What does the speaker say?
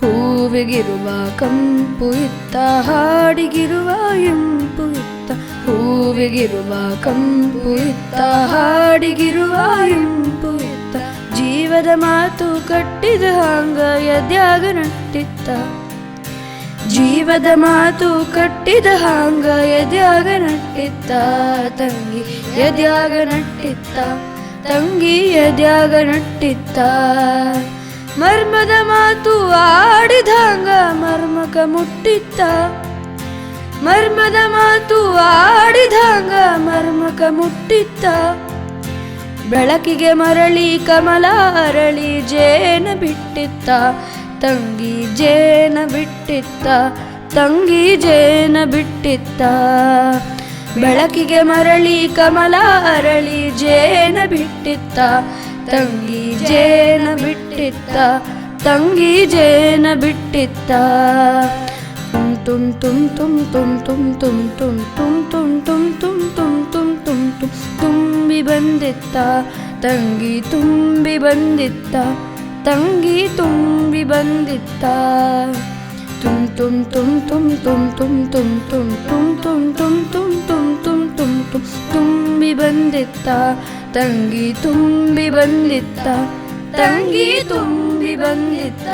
ಹೂವಿಗಿರುವ ಕಂಪು ಇತ್ತ, ಹಾಡಿಗಿರುವ ಇಂಪು ಇತ್ತ. ಹೂವಿಗಿರುವ ಕಂಪು ಇತ್ತ, ಹಾಡಿಗಿರುವ ಇಂಪು ಇತ್ತ. ಜೀವದ ಮಾತು ಕಟ್ಟಿದ ಹಾಂಗ ಎದ್ಯಾಗ ನಟ್ಟಿತ್ತ. ಜೀವದ ಮಾತು ಕಟ್ಟಿದ ಹಾಂಗ ಎದ್ಯಾಗ ನಟ್ಟಿತ್ತ. ತಂಗಿ ಎದ್ಯಾಗ ನಟ್ಟಿತ್ತ. ತಂಗಿ ಎದ್ಯಾಗ ನಟ್ಟಿತ್ತ. ಮರ್ಮದ ಮಾತು ಆಡಿದಂಗ ಮರ್ಮಕ ಮುಟ್ಟಿತ್ತ. ಮರ್ಮದ ಮಾತು ಆಡಿದಂಗ ಮರ್ಮಕ ಮುಟ್ಟಿತ್ತ. ಬೆಳಕಿಗೆ ಮರಳಿ ಕಮಲ ಅರಳಿ ಜೇನ ಬಿಟ್ಟಿತ್ತ. ತಂಗಿ ಜೇನ ಬಿಟ್ಟಿತ್ತ, ತಂಗಿ ಜೇನ ಬಿಟ್ಟಿತ್ತ. ಬೆಳಕಿಗೆ ಮರಳಿ ಕಮಲ ಅರಳಿ ಜೇನ ಬಿಟ್ಟಿತ್ತ, ತಂಗಿ ಜೇನ ಬಿಟ್ಟಿತ್ತ. ತಂಗಿ ಜೇನ ಬಿಟ್ಟಿತ್ತ ತುಂ ತುಂ ತುಂ ತುಂ ತುಂ ತುಂ ತುಂ ತುಂ ತುಂ ತುಂ ತುಂ ತುಂ ತುಂ ತುಂ ತುಂ ತುಂಬಿ ಬಂದಿತ್ತ ತಂಗಿ ತುಂಬಿ ಬಂದಿತ್ತ ತಂಗಿ ತುಂಬಿ ಬಂದಿತ್ತ ತುಂ ತುಂ ತುಂ ತುಂ ತುಂ ತುಂ ತುಂ ತುಂ ತುಂ ತುಂ ತುಂ ತುಂ ತುಂ ತುಂ ತುಂ ತುಂ ತುಂಬಿ ಬಂದಿತ್ತ ತಂಗಿ ತುಂಬಿ ಬಂದಿತ್ತ ತಂಗಿ ತುಂಬಿ ಬಂದಿತ್ತ